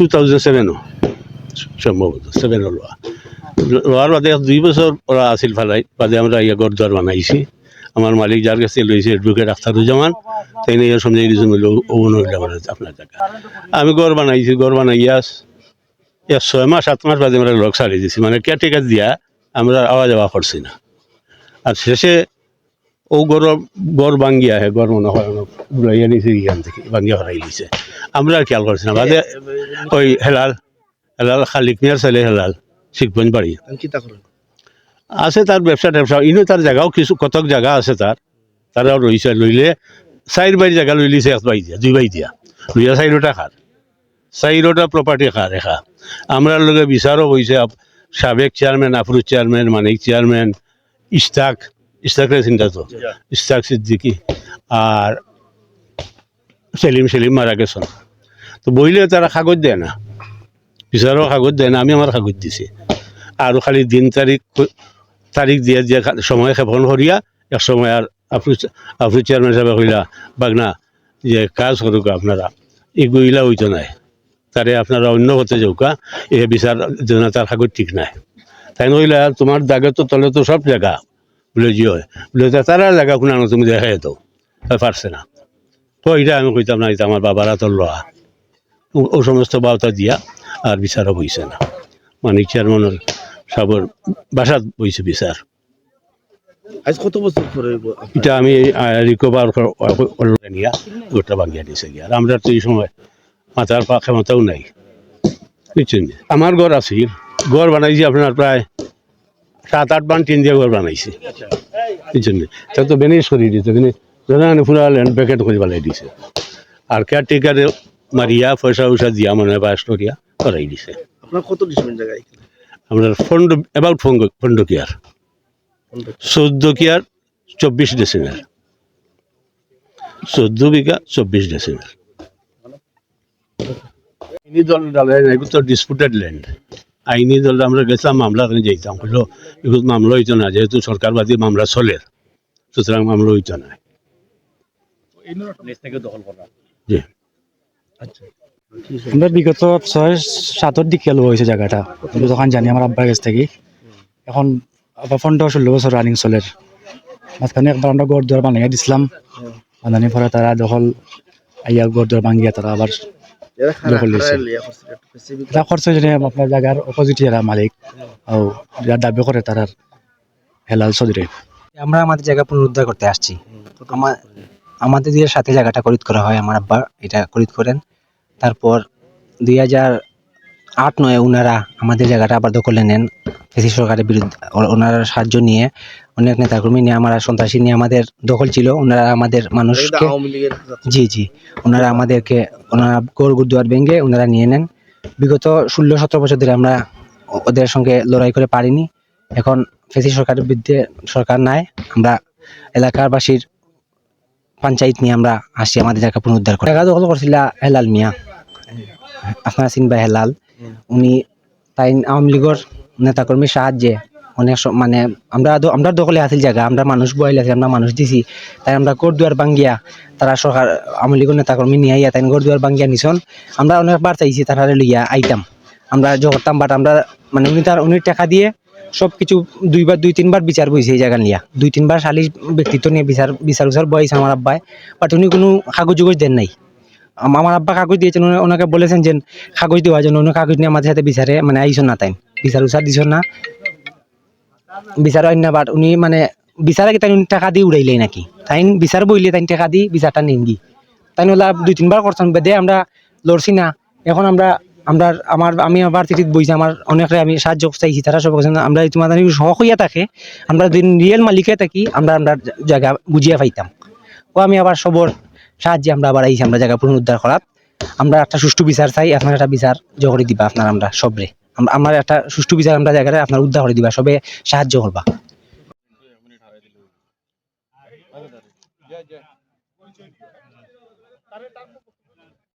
Two thousand সেভেনও সম্ভবত সেভেনও লোৱা। লোৱাৰ বাদে দুই বছৰ পৰা আছিল ফালাই বাদে আমরা ইয়া ঘর দ্বার বানাইছি। আমার মালিক যার কাছে লইছে এডভোকেট আখতারুজ্জামান তাই নিয়ে সমঝাই দিয়েছে বলে ও আমার আপনার টাকা আমি ঘর বানাইছি ঘর বানাইয়া এক ছয় মাস, সাত মাস বাদে আমরা লক সারি দিছি। মানে কেয়ারটেকার দিয়া আমরা আওয়া যাওয়া করছি না। আর শেষে ও গড় গড় ভাঙ্গিয়া হে গড় মনে হয় উড়াইয়া নিছে এখান থেকে ভাঙ্গিয়া হরাই দিছে আমরা আর খেয়াল করছি না বাদে ওই হেলাল হেলাল খালিক মিয়ার ছেলে হেলাল শিখগঞ্জ বাড়ি। আছে তার ব্যবসা ট্যাবসা ইনো তার জায়গাও কিছু কতক জায়গা আছে তার। তারাও রইছে লইলে চাইর বাড়ি জায়গা লই লিছে এক বাই দিয়া দুই বাই দিয়া। লইয়া চাইরোটা খার। চাইরোটা প্রপার্টি খার এখা। আমরা লগে বিচারও হয়েছে সাবেক chairman Afruz chairman Manik chairman Istak. ইস্তাকরে চিন্তা তো। ইস্তাক সিদ্দিকি আর সেলিম সেলিম মারা গেছেন। তো বইলে তারা কাগজ দেয় না। বিচারও কাগজ দেয় না আমি আমার কাগজ দিছি। আৰু খালি দিন তাৰিখ তাৰিখ দিয়া দিয়া সময় ক্ষেপণ করিয়া এক সময় আর আপনি আপনি চেয়ারম্যান সাহেব কইলা বাগনা যে কাজ করুক আপনারা। এগুইলা হইতো নাই। তারে আপনারা অন্য হতে যাওকা এ বিচার যেন তার কাগজ ঠিক নাই। তাই কইলা তোমার দাগে তো তলে তো সব জায়গা বলে জি হয়? বলে তারা জায়গা শুনানো তুমি দেখাই তো পারছে না। তো এটা আমি কইতাম না এটা আমার বাবারা তো লওয়া ও- সমস্ত বার্তা দিয়া আর বিচারও হইছে না। মানিক চেয়ারম্যানের সবর বাসাত বইছে বিচার আজ কত বছর পরে এটা আমি রিকভার নিয়া গোটা ভাঙিয়া দিছে গিয়া। আর আমরা তো এই সময় মাথার পা ক্ষমতাও নাই। বুঝছেন আমার ঘর আছে ঘর বানাইছি আপনার প্রায় সাত আট মান টিন দিয়ে ঘর বানাইছি। বুঝছেন তা তো বেনিস করে দিতে কিন্তু জনগণে পুরা ল্যান্ড প্যাকেট করে বানাই দিছে। আর কেয়ারটেকারে মারিয়া পয়সা উয়সা দিয়া মনে হয় বাস করিয়া করাই দিছে। আপনার কত ডিসমেন্ট জায়গা এখানে? আপনার ফন্ড অ্যাবাউট ফন্ড ফন্ড কেয়ার চোদ্দ কেয়ার চব্বিশ ডেসিমেল চোদ্দ বিঘা চব্বিশ ডেসিমেল আইনি দল ডালে এগুলো তো ডিসপুটেড ল্যান্ড আইনি দল আমরা গেছিলাম, মামলা করে যাইতাম হইল এগুলো মামলা হইতো না, যেহেতু সরকারবাদী মামলা চলে, সুতরাং মামলা হইতো না। বিগত ছয়, সাতর দিকে লোক হয়েছে জায়গাটা আমি তখন জানি আমার আব্বার কাছ থেকে। এখন আবার পনেরো, ষোলো বছর রানিং চলের মাঝখানে একবার আমরা গড় দুয়ার বানিয়ে দিছিলাম। বানানি পরে তারা দখল, আইয়া গড় দুয়ার ভাঙিয়া তারা আবার এটা খরচ হয়েছে আপনার জায়গার অপোজিট এরা মালিক। ও যার দাবি করে তারা হেলাল চৌধুরী। আমরা আমাদের জায়গা পুনরুদ্ধার করতে আসছি। আমার আমাদের দিয়ে সাথে জায়গাটা খরিদ করা হয় আমার আব্বা এটা খরিদ করেন। তারপর দুই হাজার আট নয় ওনারা আমাদের জায়গাটা আবার দখলে নেন। ফেসি সরকারের বিরুদ্ধে ওনারা সাহায্য নিয়ে অনেক নেতাকর্মী নিয়ে আমরা সন্ত্রাসী নিয়ে আমাদের দখল ছিল। ওনারা আমাদের মানুষকে জি জি। ওনারা আমাদেরকে ওনারা গোর গুরুদুয়ার ভেঙে ওনারা নিয়ে নেন। বিগত ষোলো সতেরো বছর ধরে আমরা ওদের সঙ্গে লড়াই করে পারিনি। এখন ফেসি সরকারের বিরুদ্ধে সরকার নাই। আমরা এলাকারবাসীর পঞ্চায়েত নিয়ে আমরা আসি আমাদের জায়গা পুনরুদ্ধার করে। জায়গা দখল করছিল হেলাল মিয়া। আপনারা চিনবা হেলাল। উনি তাই আওয়ামী লীগের নেতাকর্মীর সাহায্যে অনেক মানে আমরা আমরা দখলে আছিল জায়গা, আমরা মানুষ বয়াইল আছি, আমরা মানুষ দিছি। তাই আমরা কোর দুয়ার বাঙ্গিয়া, তারা সরকার, আওয়ামী লীগের নেতাকর্মী নিয়ে আইয়া তাই গোর দুয়ার বাঙ্গিয়া নিছন। আমরা অনেকবার চাইছি তারা লইয়া আইতাম। আমরা জগতাম বাট আমরা মানে উনি তার উনি টাকা দিয়ে সব কিছু দুইবার, দুই, তিনবার বিচার বইছে এই জায়গা নিয়ে। দুই, তিনবার সালিশ ব্যক্তিত্ব নিয়ে বিচার বিচার উচার বইছে আমার আব্বাই। বাট উনি কোনো কাগজ উগজ দেন নাই। আমার আব্বা কাগজ দিয়েছেন ওনাকে বলেছেন যে কাগজ দেওয়ার জন্য উনি কাগজ নিয়ে আমাদের সাথে বিচারে মানে আইসন না তাই বিচার উচার দিছ না। বিচার অন্য উনি মানে বিচারে তাই উনি টাকা দিয়ে উড়াইলেই নাকি? তাই বিচার বইলে তাই টাকা দি বিচারটা নিনগি তাই ওলা দুই তিনবার করছেন বেদে আমরা লড়ছি না। এখন আমরা আমরা আমার আমি আবার চিঠিত বইছি আমার অনেকে আমি সাহায্য চাইছি, তারা সব বলছেন আমরা তোমাদের শখ হইয়া থাকে, আমরা যদি রিয়েল মালিকে থাকি, আমরা আমরা জায়গা বুঝিয়া পাইতাম। ও আমি আবার সবর সাহায্যে আমরা আবার আইছি, আমরা জায়গা পুনরুদ্ধার করাত আমরা একটা সুষ্ঠু বিচার চাই আপনার একটা বিচার জগরে দিবা আপনার আমরা সবরে আমরা একটা সুষ্ঠু বিচার আমরা জায়গাটা আপনার উদ্ধার করে দিবা সবে সাহায্য করবা।